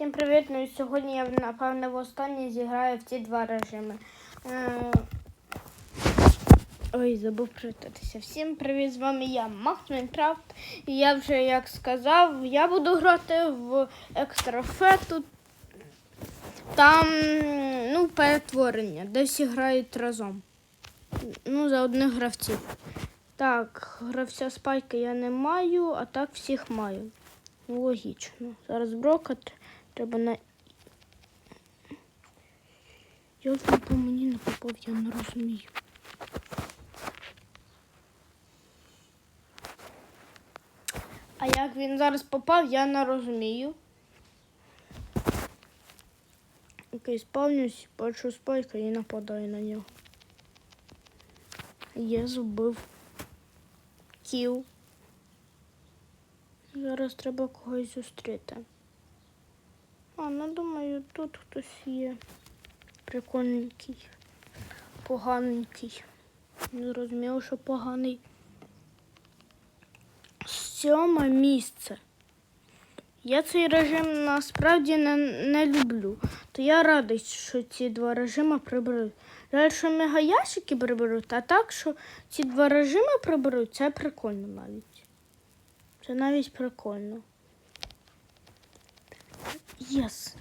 Всім привіт! Ну і сьогодні я напевне востаннє зіграю в ці два режими. Е, Ой, забув привітатися. Всім привіт! З вами я, Макс Майнкрафт. І я вже як сказав, я буду грати в екстрафету. Там ну, перетворення, де всі грають разом. Ну, за одних гравців. Так, гравця спайки я не маю, а так всіх маю. Логічно. Зараз брокати треба на. Він по мені не попав, я не розумію. А як він зараз попав, я не розумію. Окей, спавнюсь, бачу спайка і нападаю на нього. Я зубив. Кіл. Зараз треба когось зустріти. А, ну думаю, тут хтось є. Прикольненький. Поганенький. Не зрозуміло, що поганий. Сьоме місце. Я цей режим насправді не, не люблю. То я радий, що ці два режими приберуть. Жаль, що мегаящики приберуть, а так, що ці два режими приберуть, це прикольно навіть. Це навіть прикольно. Єс.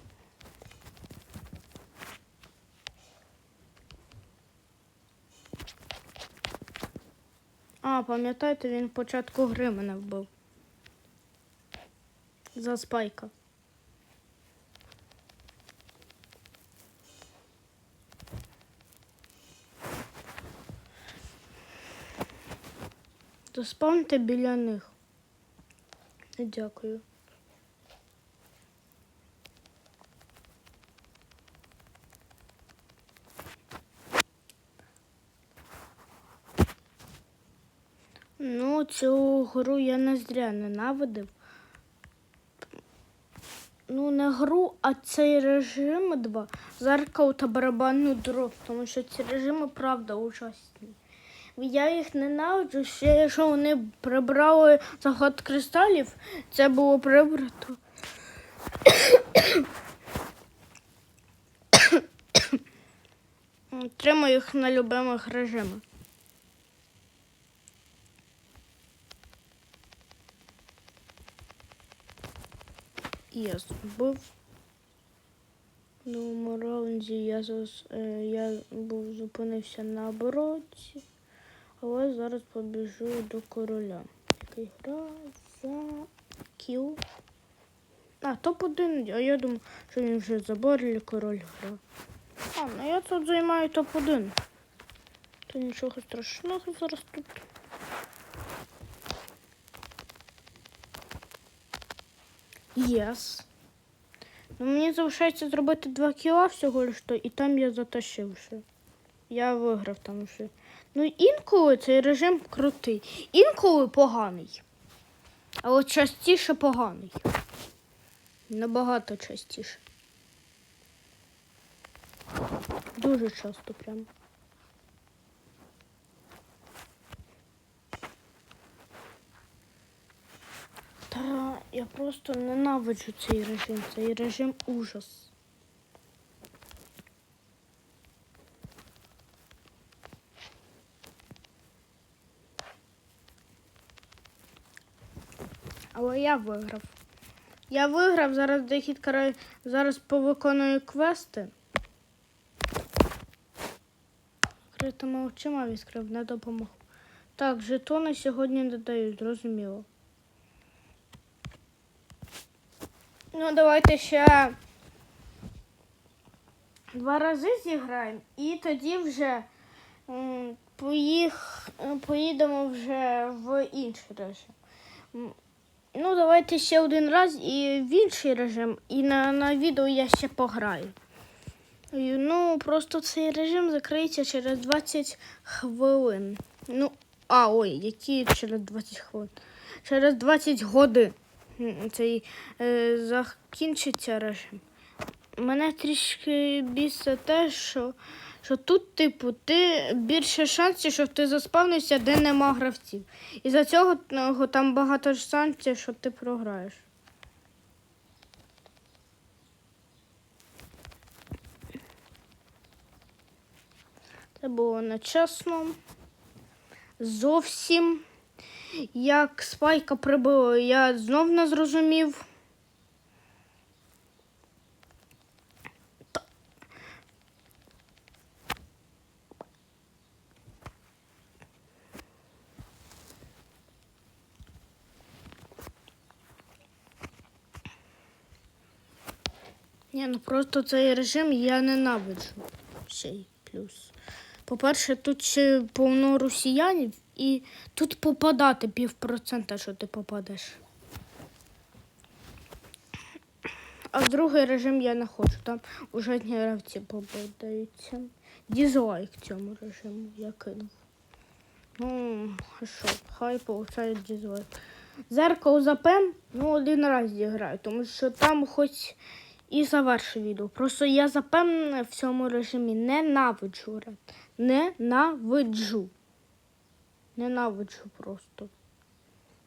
А, пам'ятаєте, він початку гри мене вбив. За спайка. Заспавньте біля них. Дякую. Цю гру я не зря ненавидив. Ну, не гру, а цей режим два зеркало та барабанну дроб, тому що ці режими правда ужасні. Я їх ненавиджу, ще якщо вони прибрали заход кристалів, це було прибрато. Тримаю їх на любимих режимах. Я збив. В новому раунді я, е, я був зупинився на обороті, але зараз побіжу до короля. Який грає за кіл. А, топ-1, а я думаю, що він вже заборили король гра. А, ну я тут займаю топ-1. То нічого страшного зараз тут. Єс. Ну, мені залишається зробити два кіла всього лиш і там я затащив ще. Я виграв там ще. Ну інколи цей режим крутий, інколи поганий. А от частіше поганий. Набагато частіше. Дуже часто прям. Та я просто ненавиджу цей режим. Цей режим ужас. Але я виграв. Я виграв, зараз разів, зараз повиконую квести. Критими очима відкрив, не допомог. Так, жетони сьогодні не дають, зрозуміло. Ну, давайте ще два рази зіграємо і тоді вже поїх, поїдемо вже в інший режим. Ну, давайте ще один раз і в інший режим, і на, на відео я ще пограю. Ну, просто цей режим закриється через 20 хвилин. Ну, а, ой, які через 20 хвилин? Через 20 годин цей е, закінчиться режим. Мене трішки біса те, що що тут, типу, ти більше шансів, що ти заспавнишся де нема гравців. І за цього ну, там багато шансів, що ти програєш. Це було нечесно. Зовсім. Як спайка прибила, я знов не зрозумів. Ні, ну просто цей режим я ненавиджу. Ще й плюс. По-перше, тут ще повно росіянів, і тут попадати півпроцента, що ти попадеш. А в другий режим я не хочу, там уже одні гравці попадаються. Дізлайк цьому режиму я кинув. Ну, що, хай получають дізлайк. Зеркало за пем, ну, один раз зіграю, тому що там хоч і завершу відео. Просто я запевнена в цьому режимі ненавиджу. Ненавиджу. Ненавиджу просто.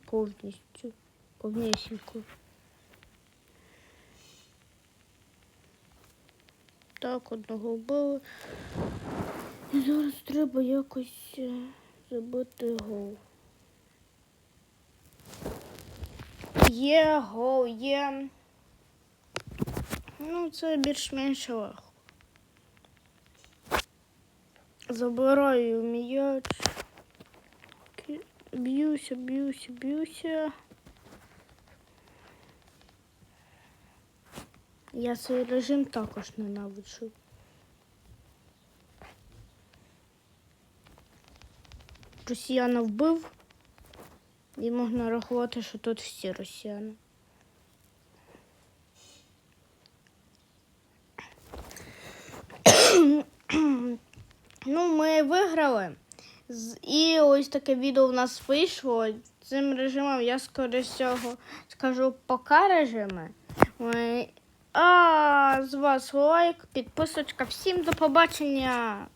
Повністю. Повнісінько. Так, одного вбили. І зараз треба якось е, забити гол. Є гол, є. Ну, це більш-менш легко. Забираю м'яч. Б'юся, б'юся, б'юся. Я цей режим також ненавиджу. Росіяна вбив. І можна рахувати, що тут всі росіяни. Ну, ми виграли. І ось таке відео в нас вийшло. Цим режимом я скоріше всього скажу пока режими. А з вас лайк, підписочка. Всім до побачення!